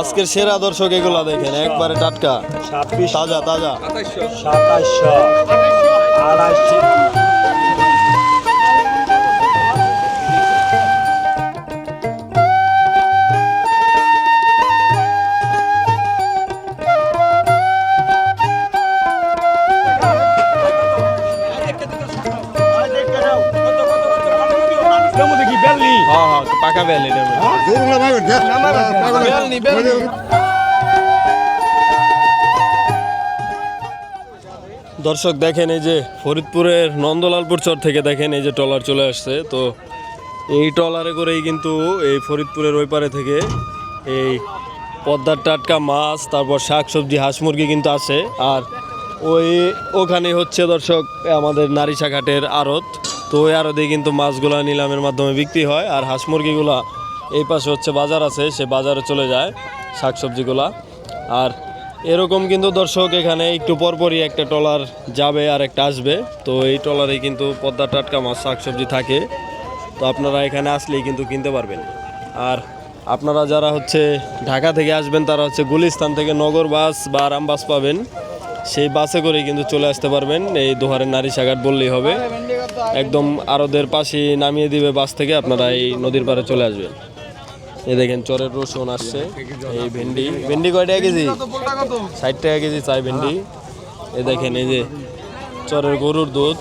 আজকের সেরা দর্শক এগুলা দেখেন একবারে টাটকা। তাজা তাজা। সাতাশশো আড়াইশো। হ্যাঁ হ্যাঁ পাকা বেল দর্শক, দেখেন এই যে ফরিদপুরের নন্দলালপুর চর থেকে দেখেন এই যে ট্রলার চলে আসছে। তো এই ট্রলারে করেই কিন্তু এই ফরিদপুরের ওই পারে থেকে এই পদ্মার টাটকা মাছ, তারপর শাক সবজি হাঁস মুরগি কিন্তু আসে আর ওই ওখানে হচ্ছে দর্শক আমাদের নারিশা ঘাটের আড়ত। তো ওই আড়তে কিন্তু মাছগুলা নিলামের মাধ্যমে বিক্রি হয়, আর হাঁস মুরগিগুলা এই পাশে হচ্ছে বাজার আছে, সে বাজারে চলে যায় শাক সবজিগুলা আর এরকম কিন্তু দর্শক এখানে একটু পরপরই একটা ট্রলার যাবে আর একটা আসবে। তো এই ট্রলারে কিন্তু পদ্মা টাটকা মাছ, শাকসবজি থাকে। তো আপনারা এখানে আসলেই কিন্তু কিনতে পারবেন। আর আপনারা যারা হচ্ছে ঢাকা থেকে আসবেন, তারা হচ্ছে গুলিস্তান থেকে নগর বাস বা আরাম বাস পাবেন। সেই বাসে করে কিন্তু চলে আসতে পারবেন। এই দোহারের নারী সাঘাট বললেই হবে। একদম আরদের পাশে নামিয়ে দিবে বাস থেকে, আপনারা এই নদীর পাড়ে চলে আসবেন। এই দেখেন চরের রসুন আসছে এই ভেন্ডি। ভেন্ডি কয় টাকা কেজি? ষাট টাকা কেজি চাই ভেন্ডি। এ দেখেন এই যে চরের গরুর দুধ।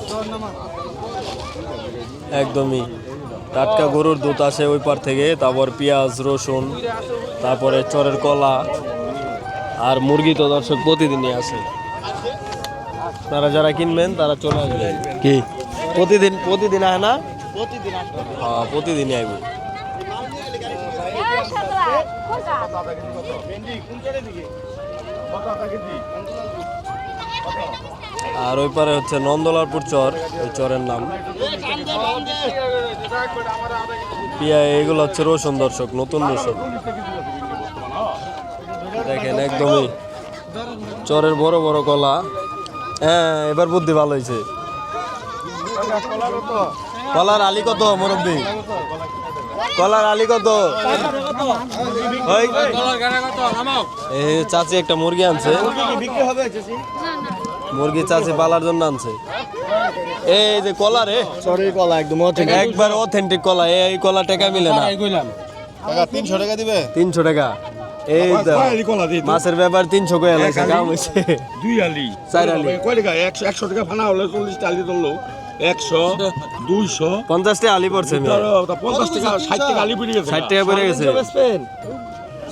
একদমই টাটকা গরুর দুধ আসে ওই পার থেকে। তারপর পেঁয়াজ রসুন তারপরে চরের কলা আর মুরগি তো দর্শক প্রতিদিনই আসে। তারা যারা কিনবেন তারা চলে আসবেন। কি? প্রতিদিন প্রতিদিন আয় না? হ্যাঁ প্রতিদিনই আইব। আর ওই পারে হচ্ছে নন্দলালপুর চর ওই চরের নাম। পিয়া এগুলো হচ্ছে রসুন দর্শক নতুন রসুন। দেখেন একদমই চরের বড় বড় কলা। হ্যাঁ এবার বুদ্ধি ভালো হয়েছে। কলার আলি কত মুরব্বী? কলার আলি কত? চাচি একটা মুরগি আনছে। মুরগি চাচি পালার জন্য আনছে। এই যে কলা রে। সরি কলা একদম একবার অথেন্টিক কলা এই কলা টাকা মিলে না। তিনশো টাকা দিবে? তিনশো টাকা। এই কলা মাছের ব্যাপার তিনশো কয়ে লাগছে কাম হয়েছে। দুই আলি। চার আলি। কয় টাকা? একশো একশো টাকা ফানা হলে চল্লিশ টাকা আলি ধরলো। একশো দুইশো। পঞ্চাশটা আলি পড়ছে পঞ্চাশ টাকা ষাট টাকা আলি বেরিয়ে গেছে। ষাট টাকা পড়ে গেছে।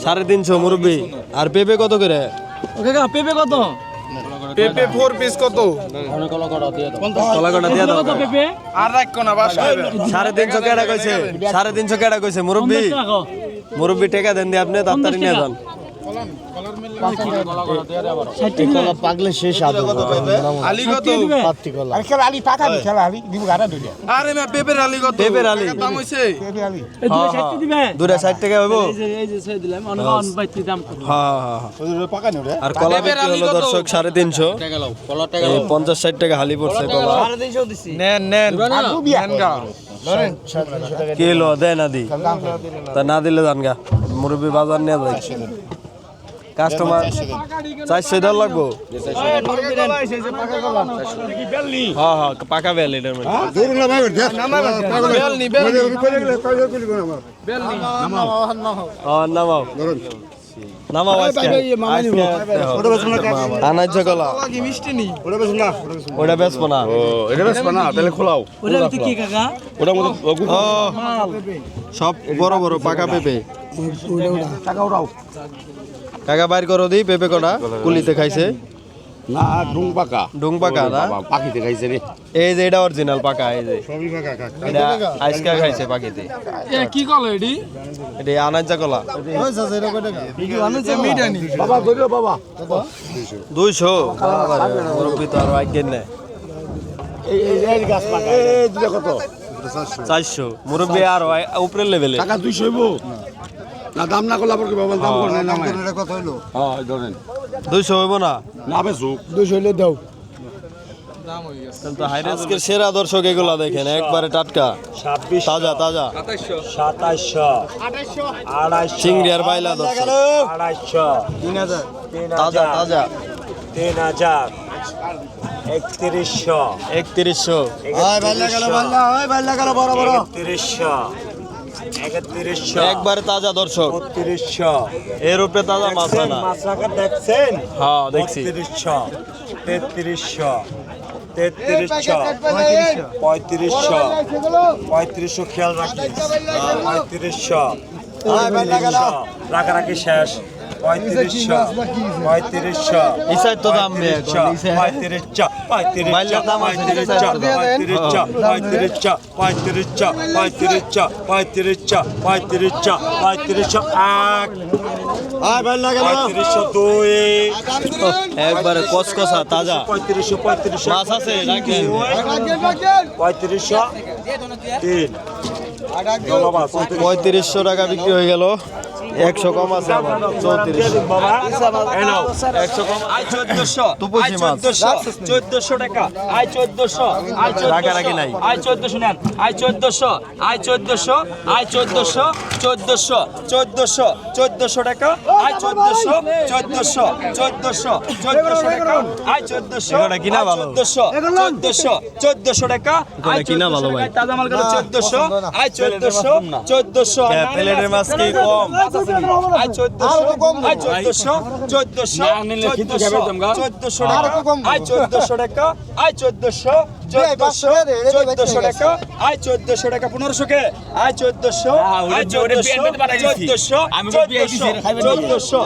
সাড়ে তিনশো মুরব্বী। আর পেঁপে কত করে? পেঁপে কত? পেঁপে ফোর পিস কত? কলা কটা দিয়ে দাও পেঁপে? আর রাখো না বাস সাড়ে তিনশো কেডা কইছে? সাড়ে তিনশো কেডা কইছে মুরব্বী? মুরব্বী টাকা দেন দিয়ে আপনি তাড়াতাড়ি নিয়ে যান। পাগলে শেষ আলি কত? পাত্তি কলা খেলা আলি টাকা দি খেলা আলি। দিব গাড়া দুইটা। আরে মা পেঁপের আলি কত? পেঁপের আলি। দাম হইছে? আলি। দুটা ষাট টাকা হইব? এই যে ছেড়ে দিলাম। অনেক অন বাইতে দাম করো হ্যাঁ হ্যাঁ হ্যাঁ। পাকা নেই রে আর কলা বিক্রি হলো দর্শক সাড়ে তিনশো। এই পঞ্চাশ ষাট টাকা হালি পড়ছে কলা নেন নেন। নেন গা কিলো দেয় না দি তা না দিলে জান গা মুরব্বী বাজার নিয়ে যায় কাস্টমার চারশো দেওয়ার লাগবো? হ্যাঁ হ্যাঁ পাকা বেল এটার মধ্যে। হ্যাঁ? নামাও। নামাও আজকে। আজকে আনাজ কলা মিষ্টি নি? ওটা বেচবো না। এটা বেশ না তাহলে খোলাও। ওটা কি কাকা? ওটার মধ্যে সব বড় বড় পাকা পেঁপে। উড়াও কাকা বাইর করো দি পেঁপে কটা। কুলিতে খাইছে। না ডুং পাকা ডুং পাকা না পাখিতে খাইছে রে। এই যে এটা অরিজিনাল পাকা এই যে। এটা আইসকা খাইছে পাখিতে। এ কি কল এডি এটা আনাজা কলা। বাবা ধরিও বাবা। দুইশো। মুরব্বী তো আরও আজ্ঞের নেই এই এই গাছ পাকা। এই দুটা কত? চারশো। মুরব্বী আরও উপরের লেভেলে টাকা দুইশো হইব? না। দাম না করলে আবার কি বাবা দাম করে না। কত হইল? হ্যাঁ ধরেন। দুইশো হইব না? না বেসুক দুশো হইলে দাও। আজকের সেরা দর্শক এগুলা দেখেন একবারে টাটকা। তাজা তাজা। সাতাশশো আড়াইশো চিংড়ি আর বাইলা দর্শক। আড়াইশো। তিন হাজার। তাজা তাজা। তিন হাজার। একত্রিশশো। একত্রিশশো। একত্রিশশো। একত্রিশশো। একবারে তাজা দর্শক। বত্রিশশো। এর উপরে তাজা মাছ হয় না। মাছরাকা দেখছেন? হ্যাঁ দেখছি। বত্রিশশো। তেত্রিশশো। তেত্রিশশো। পঁয়ত্রিশশো। পঁয়ত্রিশশো খেয়াল রাখিস পঁয়ত্রিশশো। রাখারাখি শেষ। পঁয়ত্রিশশো পঁয়ত্রিশশো এই সাইড তো দাম পঁয়ত্রিশশো। পঁয়ত্রিশশো পঁয়ত্রিশশো দাম। পঁয়ত্রিশশো পঁয়ত্রিশশো পঁয়ত্রিশশো পঁয়ত্রিশশো পঁয়ত্রিশশো পঁয়ত্রিশশো এক পঁয়ত্রিশশো দুই একবারে কসকসা তাজা পঁয়ত্রিশশো পঁয়ত্রিশশো মাছ আছে পঁয়ত্রিশশো তিন পঁয়ত্রিশশো টাকা বিক্রি হয়ে গেল একশো কম আছে চৌত্রিশ। একশো কম আই চোদ্দশো তুপসী মাছ। চোদ্দশো টাকা। আই চোদ্দশো আই রাগারাগি নাই। আই চোদ্দশো নেন। আই চোদ্দশো আই চোদ্দশো আই চোদ্দশো চোদ্দশো চোদ্দশো চোদ্দশো টাকা। আই চোদ্দশো চোদ্দশো চোদ্দশো চোদ্দশো টাকা। আই চোদ্দশো কিনা ভালো। চোদ্দশো চোদ্দশো চোদ্দশো টাকা। আই এগুলা কিনা ভালো ভাই। তাজা মাল গেল চোদ্দশো। আই চোদ্দশো চোদ্দশো প্লেটের মাছ কি কম? পনেরোশো কে? আয় চোদ্দশো আয় চোদ্দশো চোদ্দশো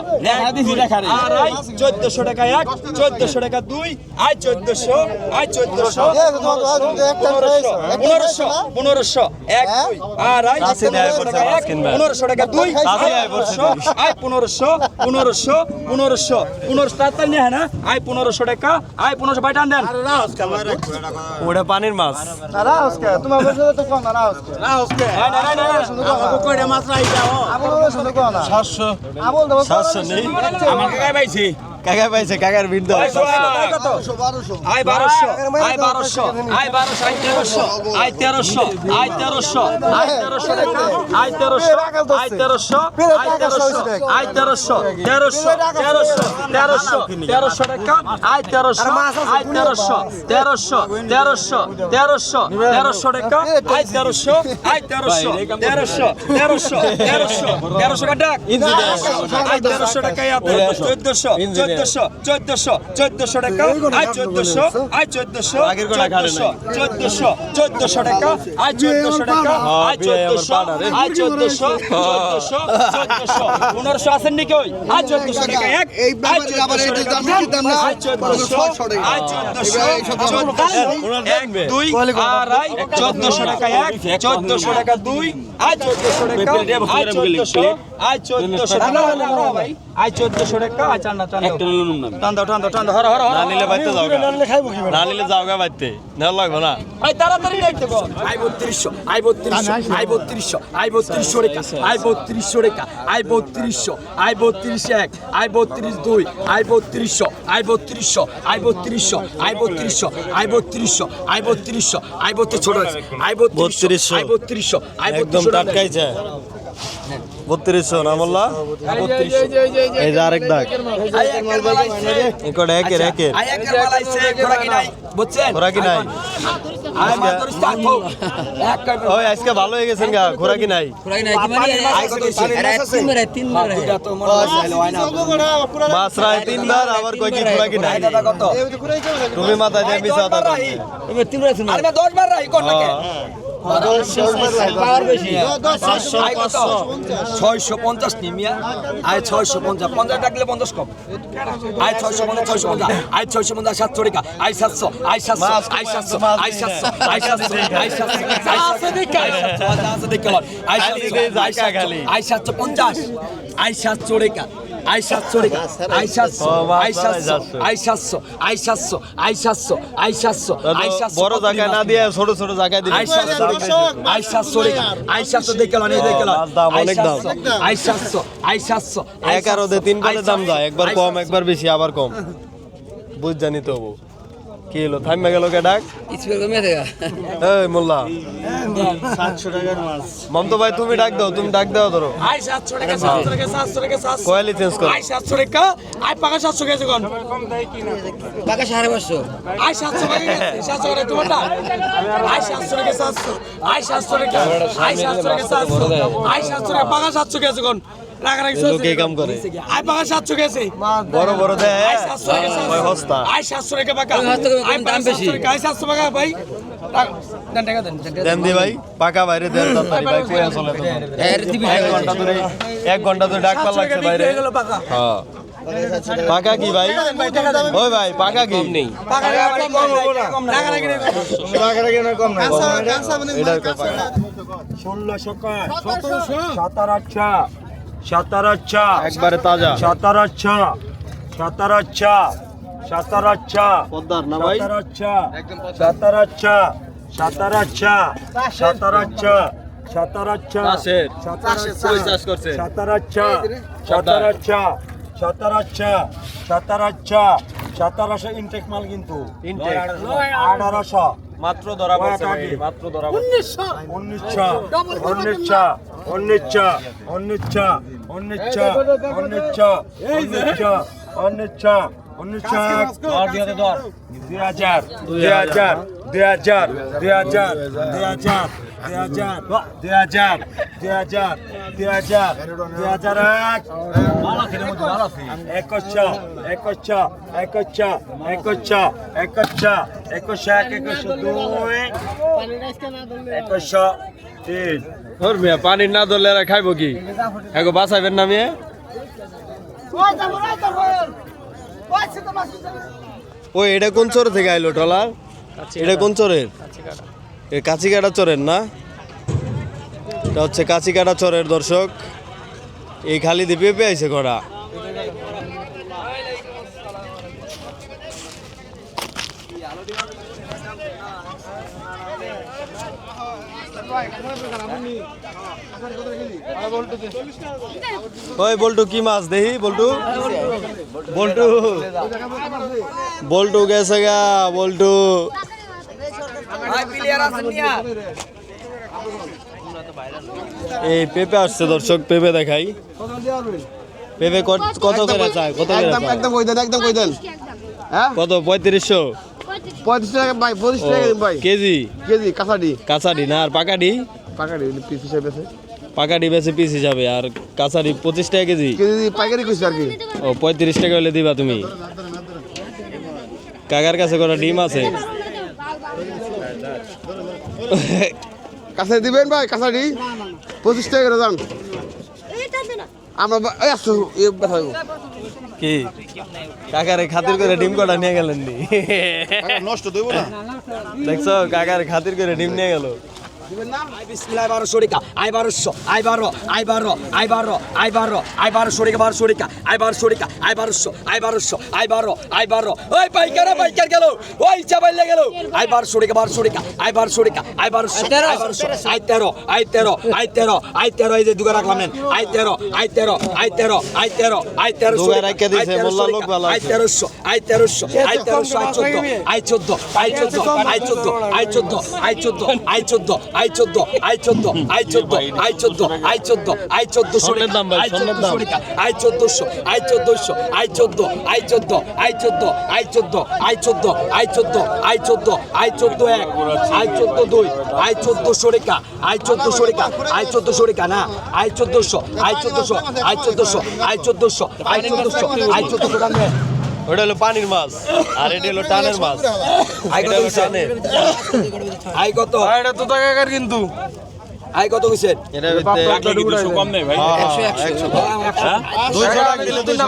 আর আয় চোদ্দশো টাকা এক চোদ্দশো টাকা দুই আয় চোদ্দশো আয় চোদ্দশো পনেরোশো পনেরোশো এক আর আয় পনেরোশো টাকা দুই আয় বর্ষো আয় পনেরোশো পনেরোশো পনেরোশো পনেরোশো তাড়াতাড়ি নিয়ে না। আয় পনেরোশো টাকা আয় পনেরোশো ভাই টান দেন। ওটা পানির মাছ। তোমার তো কম না সাতশো। সাতশো নেই। আমাকে গায়ে পাইছি? কাকা পাইছে কাকার ভিড় দাও আয় বারোশো আয় বারোশো আয় বারোশো আয় তেরোশো আয় তেরোশো আয় তেরোশো আয় তেরোশো আয় তেরোশো আয় তেরোশো আয় তেরোশো আয় তেরোশো তেরোশো তেরোশো তেরোশো তেরোশো টাকা আয় তেরোশো আয় তেরোশো তেরোশো তেরোশো তেরোশো তেরোশো টাকা আয় তেরোশো আয় তেরোশো তেরোশো তেরোশো তেরোশো তেরোশো টাকা আয় তেরোশো টাকা চোদ্দশো চোদ্দশো চোদ্দশো চোদ্দশো টাকা। আয় চোদ্দশো আয় চোদ্দশো নাই। চোদ্দশো চোদ্দশো টাকা আয় চোদ্দশো টাকা আয় চোদ্দশো আয় চোদ্দশো চোদ্দশো চোদ্দশো। পনেরোশো আসেন নাকি ওই? আয় চোদ্দশো টাকা এক আয় চোদ্দশো টাকা। আয় চোদ্দশো আয় চোদ্দশো এক দুই আড়াই চোদ্দশো টাকা এক চোদ্দশো টাকা দুই আয় চোদ্দশো টাকা আয় চোদ্দশো আয় চোদ্দশো টাকা ভাই আয় চোদ্দশো টাকা আয় চান না। চান টান দাও টান দাও টান দাও হর হর না নিলে বাইতে যাও। না নিলে যাও গা বাইতে না লাগবো না আই তাড়াতাড়ি দেখতে গো আই বত্রিশশো আই বত্রিশশো আই বত্রিশশো আই বত্রিশশো রেখা আই বত্রিশশো রেখা আই বত্রিশশো আই বত্রিশ এক আই বত্রিশ দুই আই বত্রিশশো আই বত্রিশশো আই বত্রিশশো আই বত্রিশশো আই বত্রিশশো আই বত্রিশশো আই বত্রিশ ছোট আছে আই বত্রিশশো 3200 আই বত্রিশশো আই একদম বত্রিশশো টাটকাইছে বত্রিশশো না মোল্লা? এই যে আরেক দাগ। একের একের। ঘোরাকি নাই? ওই আজকে ভালো হয়ে গেছেন গা ঘোরাকি নাই? বাসরায় তিনবার আবার কয় কি ঘোরাকি নাই? তুমি মাথা দিয়ে ছয়শো পঞ্চাশ নিমিয়া আয় ছয়শো পঞ্চাশ পঞ্চাশ ডাকলে পঞ্চাশ কম আয় ছয়শো পঞ্চাশ ছয়শো পঞ্চাশ আয় ছয়শো পঞ্চাশ সাতশো টাকা আয় সাতশো আয় সাতশো আয় সাতশো আয় সাতশো আয় সাতশো আয় সাতশো আয় সাতশো আয় সাতশো পঞ্চাশ আয় সাতশো টাকা সাতশো সাতশো সাতশো সাতশো সাতশো আয় সাতশো আয় সাতশো আয় সাতশো বড় জায়গায় না দিয়ে ছোট ছোট জায়গায় দিয়ে আই সাতশো আই সাতশো রে আয় সাতশো দেখে লন এই দেখে লন মাছ দাম, অনেক দাম। আয় সাতশো আয় সাতশো এক তিন দাম যায় একবার কম একবার বেশি আবার কম। বুঝ জানি তো বউ। কি হলো থাইমা গেল কে ডাক? স্পিকার কমে থেকে। এই মোল্লা। মমতো ভাই তুমি ডাক দাও তুমি ডাক দাও ধরো। আই 700 টাকা 700 টাকা 700 টাকা 700 কয়েলি চেঞ্জ করো। আই 700 টাকা আই পাকা 700 গেছে কোন। পাকা 550 আই 700 টাকা 700 টাকা তোমারটা আই 700 টাকা 700 আই 700 টাকা আই 700 টাকা 700 আই 700 টাকা পাকা 700 গেছে কোন। কাম করে। আই পাকা 700 গেছে। বড় বড় দেয় আই 700 টাকা ওই হস্তা আই 700 টাকা পাকা আই দাম বেশি। আই 700 টাকা ভাই। দেন টাকা দেন দেন দি ভাই পাকা বাইরে দেন তাড়াতাড়ি ভাই কই আসলে তো এক ঘণ্টা ধরে এক ঘণ্টা ধরে ডাক পার লাগছে বাইরে। হ্যাঁ পাকা কি ভাই? ওই ভাই পাকা কি? নেই। পাকা। কম আচ্ছা সাতার আচ্ছা একবারে তাজা সাতার আচ্ছা সাতার আচ্ছা সাতার আচ্ছা পদ্মার না ভাই সাতার আচ্ছা সাতার আচ্ছা সাতার আচ্ছা সাতার আচ্ছা সাতার আচ্ছা চাষের। সাতার কই চাষ করছে? সাতার আচ্ছা সাতার আচ্ছা সাতার আচ্ছা সাতার আচ্ছা সাতার আচ্ছা ইনটেক মাল কিন্তু Intake। আঠারোশো মাত্র ধরা পড়ছে? মাত্র ধরা পড়ছে। উনিশশো। উনিশশো উনিশশো উনিশশো উনিশশো উনিশশো উনিশশো উনিশশো উনিশশো দুই হাজার দুই হাজার দুই হাজার দুই হাজার দুই হাজার। দুই হাজার দুই হাজার দুই হাজার দুই হাজার দুই হাজার এক একশো একশো একশো একশো একশো একশো এক একশো দুই। একশো তিন। ওর মিয়া পানি না ধরলে এরা খাইবো কি? এগো বাঁচাইবেন না মিয়া? ওই এটা কোন চোর থেকে আইলো টলার এটা কোন চোরের এ কাছিকাটা চোরের না? এটা হচ্ছে কাছিকাটা চোরের দর্শক। এই খালি দিয়ে পেঁপে আইছে করা ওই বল্টু, কি মাছ দেখি, বল্টু? বল্টু। বল্টু গেছে গা, বল্টু। এই পেঁপে আসছে দর্শক পেঁপে দেখাই। পেঁপে কত- কত করে চায়? কত করে একদম একদম কই দেন একদম কই দেন। হ্যাঁ? কত? পঁয়ত্রিশশো। পঁয়ত্রিশ টাকা ভাই পঁচিশ টাকা দিন ভাই। কেজি? কেজি কাঁচাডি কাঁচাডি না আর পাকাডি? পাকাডি পিস হিসাবে আছে পাকাডি বেশি পিস হিসাবে আর কাঁচাডি পঁচিশ টাকা কেজি? কেজি পাইকারি কইছে আর কি। ও পঁয়ত্রিশ টাকা হলে দিবা তুমি। কাকার কাছে কটা ডিম আছে? কাঁচা দিবেন ভাই কাছাড়ি পঁচিশ টাকা করে দাম। আমরা কি? কাকারে খাতির করে ডিম কটা নিয়ে গেলেন নি? নষ্ট দেবো না। দেখছ কাকার খাতির করে ডিম নিয়ে গেল। বিসমিল্লাহ বারোশো রেখা আই বারোশো আই বারো আই বারো আই বারো আই বারো আই বারোশো রেখা বারোশো রেখা আই বারোশো রেখা আই বারোশো আই বারোশো আই বারো আই বারো ওই পাইকার পাইকার গেল ওই চাবাইলে গেল আই বারোশো রেখা বারোশো রেখা আই বারোশো রেখা আই বারোশো আই বারোশো আই তেরো আই তেরো আই তেরো আই তেরো এই যে দুগা রাখলাম আই তেরো আই তেরো আই তেরো আই তেরো আই তেরো আই। তেরোশো আই তেরোশো আই তেরোশো আই চোদ্দ আই চোদ্দ আই চোদ্দ আই চোদ্দ আই চোদ্দ আই চোদ্দ আই চোদ্দ আই চোদ্দ আই চোদ্দ আই চোদ্দ আই চোদ্দ আই চোদ্দ দাম ভাই, আই দাম। আই চোদ্দশো আই চোদ্দশো আই চোদ্দ আই চোদ্দ আই চোদ্দ আই চোদ্দ আই চোদ্দ আই চোদ্দ আই চোদ্দ আই চোদ্দ এক আই চোদ্দ দুই আই চোদ্দশো রেখা আই চোদ্দশো রেখা আই চোদ্দশো রেখা না আই চোদ্দশো আই চোদ্দশো আই চোদ্দশো আই চোদ্দশো আই চোদ্দশো আই চোদ্দশো টাকা ওটা হলো পানির মাছ আর এটা হলো টানের মাছ আই এটা কত হলো? টানের আই কত এটা তো টাকাকার কিন্তু আই কত হইছে এটা ভিতরে কম নেই ভাই হ্যাঁ, হ্যাঁ, একশো টাকা দিলে দুইশো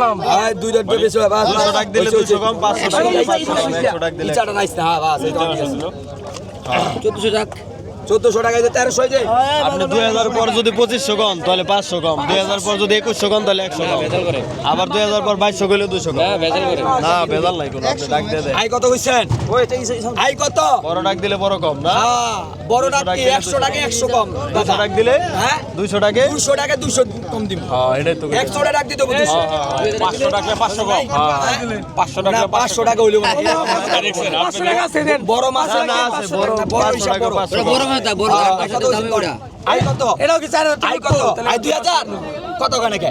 কম আই দুইটা বেশি হয় বাস দুশো টাকা দিলে দুশো কম পাঁচশো টাকা একশো টাকা দিলে ইচাটা নাইস না হ্যাঁ বাস এটা চোদ্দশো টাকা চোদ্দশো টাকা যে তেরোশো হয়েছে আপনি দুই হাজার পর যদি পঁচিশশো কম তাহলে পাঁচশো কম। দুই হাজার পর যদি একুশশো কম তাহলে একশো কম। আবার দুই হাজার পর বাইশশো করলে দুশো কম। না ভেজাল নাই কোনো ডাক দিয়ে দেন। আই কত কইছেন? আই কত? বড় ডাক দিলে বড় কম না? হ্যাঁ, বড় টাকা একশো টাকা একশো কম। দুশো টাক দিলে হ্যাঁ? দুইশো টাকে দুশো টাকা দুশো কম দিব। হ্যাঁ এটাই তো একশো টাকা ডাক দিতে দুশো পাঁচশো টাকা পাঁচশো কম। পাঁচশো টাকা পাঁচশো টাকা হইল মানে। বড় মাছ না, আছে, বড়, পাঁচশো হিসাব বড়। এটা বড় সাথে দামে ওটা আই কত এটাও কি 4000 আই কত আই 2000 কত গানে কে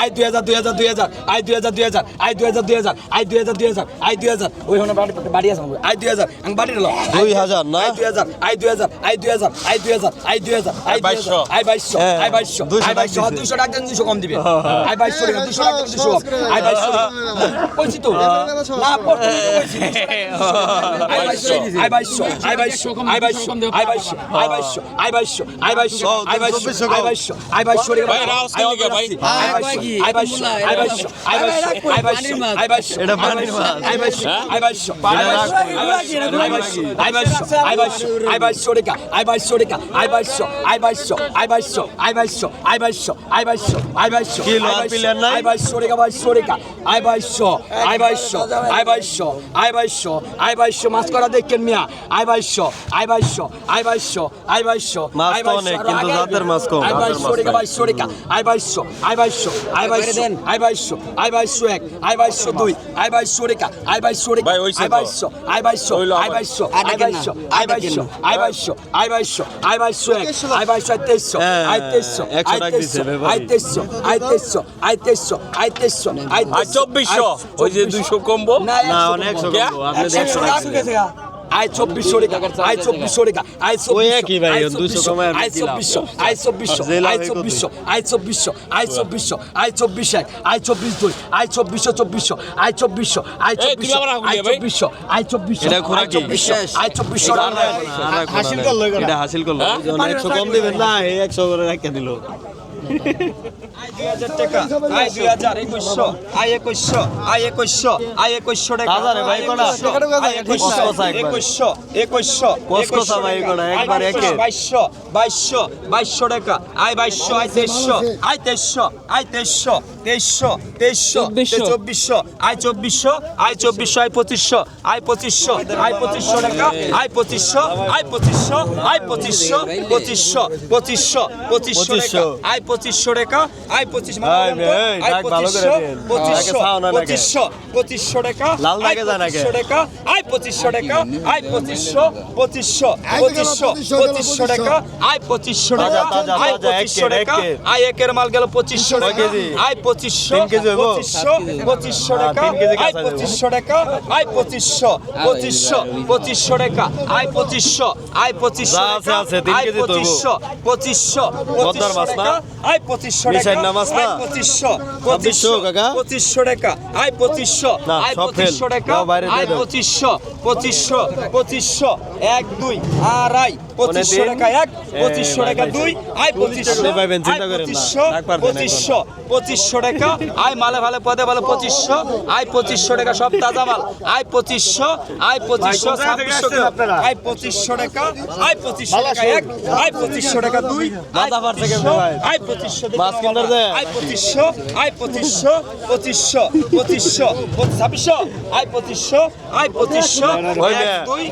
আই 2000 2000 2000 আই 2000 2000 আই 2000 2000 আই 2000 2000 আই 2000 ওই হনে বাড়ি বাড়ি আছে আই 2000 আমি বাড়ি লো 2000 না আই 2000 আই 2000 আই 2000 আই 2000 আই 2000 আই 2200 আই 2200 আই 2200 আই 2200 200 টাকা 200 কম দিবে আই 2200 200 টাকা 200 আই 2200 কইছি তো না পড়তে কইছি আই 2200 আই 2200 আই 2200 আই 2200 আই 2200 বাইশো আই বাইশো আই বাইশো আই বাইশো আই বাইশো আই বাইশো আই বাইশো রে ভাই রাউস কে লিগে ভাই আই বাইশো আই বাইশো আই বাইশো আই বাইশো আই বাইশো এটা পানির মাছ আই বাইশো আই বাইশো আই বাইশো আই বাইশো আই বাইশো আই বাইশো রে আই বাইশো রে আই বাইশো আই বাইশো আই বাইশো আই বাইশো আই বাইশো আই বাইশো আই বাইশো কি লোয়া পিলার নাই আই বাইশো রে বাইশো রে আই বাইশো আই বাইশো আই বাইশো আই বাইশো আই বাইশো মাছ করা দেখেন মিয়া আই বাইশো আই বাইশো আই বাইশো বাইশশো আই বাইশশো আই বাইশশো, কিন্তু আগে। জাতের মাছ কম, আই বাইশশো রেখা নাই। বাইশশো রেখা আই বাইশশো আই বাইশশো আই বাইশশো আই বাইশশো আই বাইশশো এক আই বাইশশো দুই আই বাইশশো রেখা আই বাইশশো রেখা আই। বাইশশো আই বাইশশো আই। বাইশশো আই বাইশশো আই বাইশশো আই বাইশশো আই বাইশশো আই বাইশশো এক আই বাইশশো আই তেইশশো আই তেইশশো একশো আই তেইশশো। আই তেইশশো আই তেইশশো আই তেইশশো আই তেইশশো আই চব্বিশশো ওই যে দুইশো কমবো না অনেক আপনি আই চব্বিশশো রেখা আই চব্বিশশো রেখা আই ভাই, আই 200 কমায় আপনি আই কি লাভ? চব্বিশশো আই চব্বিশশো আই? চব্বিশশো আই চব্বিশশো আই চব্বিশশো আই চব্বিশ এক আই চব্বিশ দুই আই চব্বিশশো চব্বিশশো আই চব্বিশশো আই চব্বিশশো আই চব্বিশশো আই চব্বিশশো আই চব্বিশশো আই চব্বিশশো হাসিল করল এটা হাসিল করল একশো কম দিবেন না একশো করে রেখে দিল বাইশশো টাকা। আয় বাইশশো আয় তেইশশো আয় তেইশশো আয় তেইশশো তেইশশো তেইশশো চব্বিশশো। আয় চব্বিশশো আয় চব্বিশশো আয় পঁচিশশো আয় পঁচিশশো আয় পঁচিশশো টাকা আয় পঁচিশশো আয় পঁচিশশো আয় পঁচিশশো পঁচিশশো পঁচিশশো পঁচিশশো। আয় পঁচিশশো টাকা আই পঁচিশ পঁচিশশো পঁচিশশো টাকা লাল লাগে পঁচিশশো টাকা আই পঁচিশশো টাকা আই পঁচিশশো পঁচিশশো পঁচিশশো পঁচিশশো টাকা আই পঁচিশশো টাকা আই পঁচিশশো টাকা আই একের মাল গেল পঁচিশশো টাকা আই পঁচিশশো পঁচিশশো পঁচিশশো টাকা আই পঁচিশশো পঁচিশশো। পঁচিশশো। টাকা। আয় এক দুই। আর আই পঁচিশশো পঁচিশশো টাকা মালে ভালে পদে ভালো পঁচিশশো। আয় পঁচিশশো টাকা সব তাজা মাল। আয় পঁচিশশো। আয় পঁচিশশো ছাব্বিশশো আয় পঁচিশশো টাকা। আয় পঁচিশশো টাকা এক। আয় পঁচিশশো টাকা দুই। আয় পঁচিশশো। টাকা আই পঁচিশশো। আই পঁচিশশো পঁচিশশো পঁচিশশো পঁচিশশো পঁচিশ- ছাব্বিশশো আই পঁচিশশো আই পঁচিশশো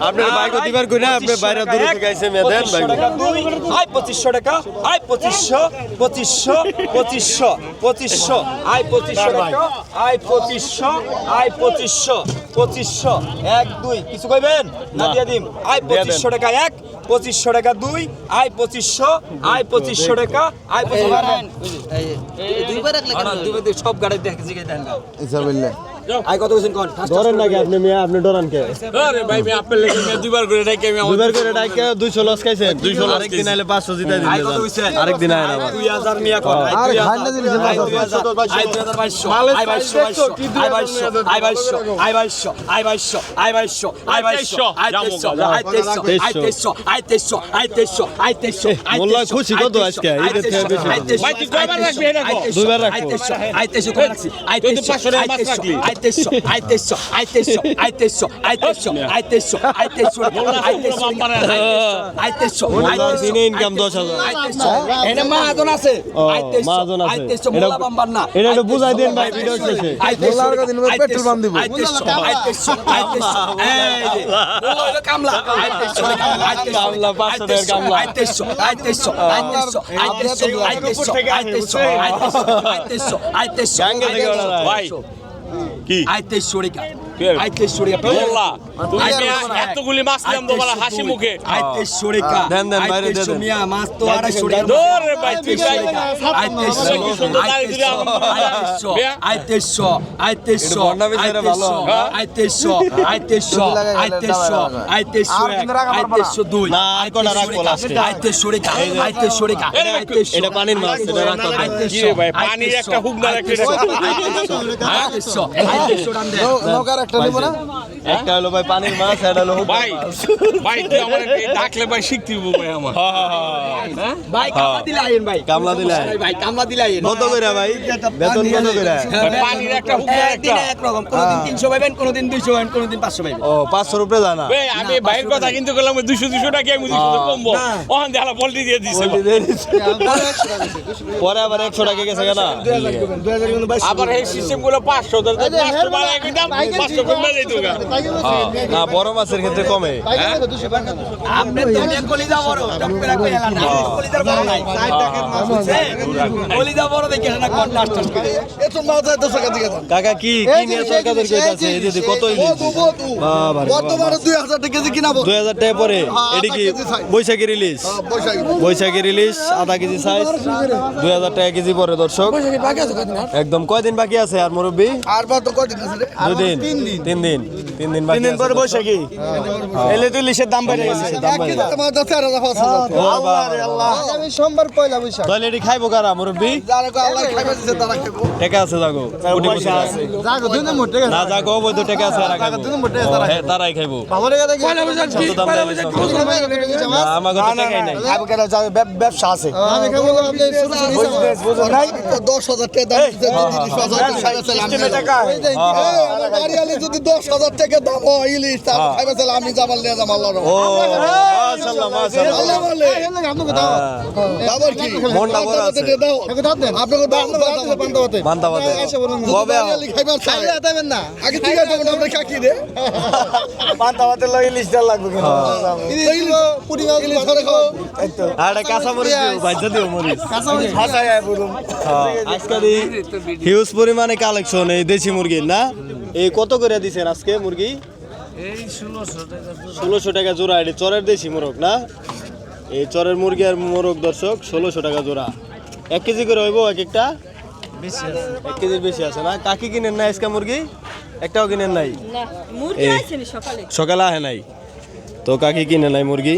আপনার আড়াই, দিবার না, আপনি বাইরে দূরে এক, থেকে আইছে মেয়ে, দেন পঁচিশশো বাইকও। টাকা দুই, আই পঁচিশশো টাকা আই পঁচিশশো পঁচিশশো পঁচিশশো পঁচিশশো আই পঁচিশশো টাকা আই পঁচিশশো আই পঁচিশশো পঁচিশশো এক দুই কিছু কইবেন না দিয়ে দিম আই। পঁচিশশো টাকা এক পঁচিশশো টাকা দুই আয় পঁচিশশো আয় পঁচিশশো টাকা আয় পঁচিশশো সব গাড়ি দেখে জিগে দেন আই কত কইছেন কোন ধরেন নাকি আপনি মেয়ে আপনি ডরান কে আরে ভাই আমি আপেল লেগে আমি দুইবার করে ডাকি আমি দুবার করে ডাইকে দুইশো লস খাইছেন দুইশো loss আরেকদিন খাইছি। আইলে পাঁচশো জিতাই আই দিলে কত কইছেন আরেকদিন আয় না আবার। দুই হাজার মিয়া কোন আই আরে খাই না দিলে হাজার, আই দুই হাজার, আই দুই হাজার বাইশশো, আই বাইশশো, বাইশশো, আই বাইশশো, আই বাইশশো, আই বাইশশো, আই বাইশশো, আই বাইশশো, আই বাইশশো, আই তেইশশো, আই তেইশশো, আই তেইশশো, আই তেইশশো, আই তেইশশো, আই তেইশশো, আই মোল্লা তেইশশো, খুশি আই কত আজকে? আই। আই তেইশশো, ভাই, তুই কয়বার আই রাখবি এটা তেইশশো, কো? আই তেইশশো, দুইবার আই রাখব। তেইশশো, আই তেইশশো, আই তুই তো তেইশশো, পাঁচশো টাকা আই মাছ তেইশশো। আই তেইশশো আই তেইশশো আই তেইশশো আই তেইশশো আই তেইশশো আই তেইশশো আই তেইশশো আই তেইশশো আই তেইশশো তেইশশো ইনকাম দশ হাজার আই তেইশশো এনে মাহাজন আছে আই তেইশশো। আই তেইশশো এটা- মোলা বাম্বার না এটা একটু বুঝাই দিন তেইশশো, ভাই, ভিডিও শেষে। আই তেইশশো পাম্প দিব। আই তেইশশো আই তেইশশো আই তেইশশো এই যে মোল্লা হইল কামলা আই তেইশশো আই তেইশশো কামলা, পাঁচশো টাকার কামলা। আই তেইশশো আই তেইশশো আই তেইশশো আই তেইশশো আই তেইশশো আই তেইশশো আই তেইশশো আই তেইশশো গাঙ্গে থেকে ওরা রায়। ভাই কি? আই তেইশশো রেখা কে? আই তেইশশো রেখা মোল্লা, তুমি আই মিয়া তেইশশো এতগুলি মাছ নিলাম তো বলা হাসি মুখে। আই তেইশশো রেখা দেন, দেন, আই বাইরে দিয়ে তেইশশো দেন। মিয়া মাছ তো আড়াইশো টাকা ধর রে ভাই, আই তুই তেইশশো ভাই। রেখা আই তেইশশো কি সুন্দর আই দাড়ি দিলে তেইশশো আমার আই তেইশশো মিয়া। আই তেইশশো আই তেইশশো এটা বন্যা বিচারে ভালো। আই তেইশশো আই তেইশশো আই তেইশশো আই তেইশশো আর কিন্তু রাখা আই পারব না। তেইশশো দুই না, আর কটা রাখব লাস্টে। আই কি? আইতে শরিকা। তেইশশো রেখা আই তেইশশো এটা পানির মাছ, এটা রাখা আই যাবে। তেইশশো কি রে ভাই, আই পানির তেইশশো, একটা হুক না আই রাখলে তেইশশো, এটা- আই তেইশশো, আই তেইশশো, আই তেইশশো টান দে। নৌকার একটা নিব না? একটা হলো ভাই পানির মাছ এটা হলো ভাই ভাই তুই আমার ডাকলে ভাই শিখতে হইবো ভাই আমার। ভাই কামলা দিলে আইন ভাই। কামলা দিলে আইন। ভাই কামলা দিলে আইন। কত করে ভাই। বেতন কত করে। পানির একটা হুক একটা। একদিনে একরকম। কোনোদিন তিনশো পাইবেন কোনোদিন দুইশো পাইবেন কোনোদিন পাঁচশো পাইবেন। ও পাঁচশো রুপে জানা ভাই আমি ভাইয়ের কথা কিন্তু করলাম দুশো দুশো টাকা আমি দুশো কমবো। ওখান দিয়ে বলটি দিয়ে দিছে। পরে আবার একশো টাকা গেছে কেনা? আবার এই সিস্টেমগুলো পাঁচশো পাঁচশো বাড়ায় যাইতো গা হ্যাঁ, না বড় মাছের ক্ষেত্রে কমে। হ্যাঁ। বৈশাখী আধা কেজি দুই কেজি একদম কয়দিন বাকি আছে? আর মুরব্বী? আর কয়দিন দুদিন তিন দিন। তিন দিন। তিন দিন পরে বৈশাখী। হ্যাঁ। এলে তো ইলিশের দাম বেড়ে গেছে। তোমার তো তেরো দফা আগামী সোমবার পয়লা বৈশাখ। তাহলে খাইবো কারা মুরব্বী? টেকা আছে জাগো কোটি পয়সা আছে। জাগো দুই নম্বর টেকা না জাগো অবৈধ টেকা আছে দুই নম্বর টেকা হ্যাঁ, তারাই খাইবো। ভালো লেগে থাকে পয়লা বৈশাখ কি? পয়লা বৈশাখ আমার কথা টেকাই নাই। আমি কেন যাবে ব্যবসা আছে। আমি কেবল আপনি বিজনেস বুঝো নাই 10000 টাকা দাম দিতে হ্যাঁ, 20000 টাকা। যদি দশ হাজার টাকা দাম হয় ইলিশ তা খাইবে আমি জামাল নিয়ে জামাল ও হিউজ কালেকশন এই দেশি মুরগির না? এই কত করে দিছেন আজকে মুরগি? এই ষোলোশো টাকা জোড়া। এটি চরের দেশি মোরগ না? এই চরের মুরগি আর মোরগ দর্শক ষোলোশো টাকা জোড়া। এক কেজি করে হইব এক একটা? এক কেজির বেশি আছে না? কাকি কিনেন না আজকে মুরগি? একটাও কিনেন নাই? না মুরগি এই। সকালে। সকালে আহে নাই। তো কাকি কিনে নাই মুরগি?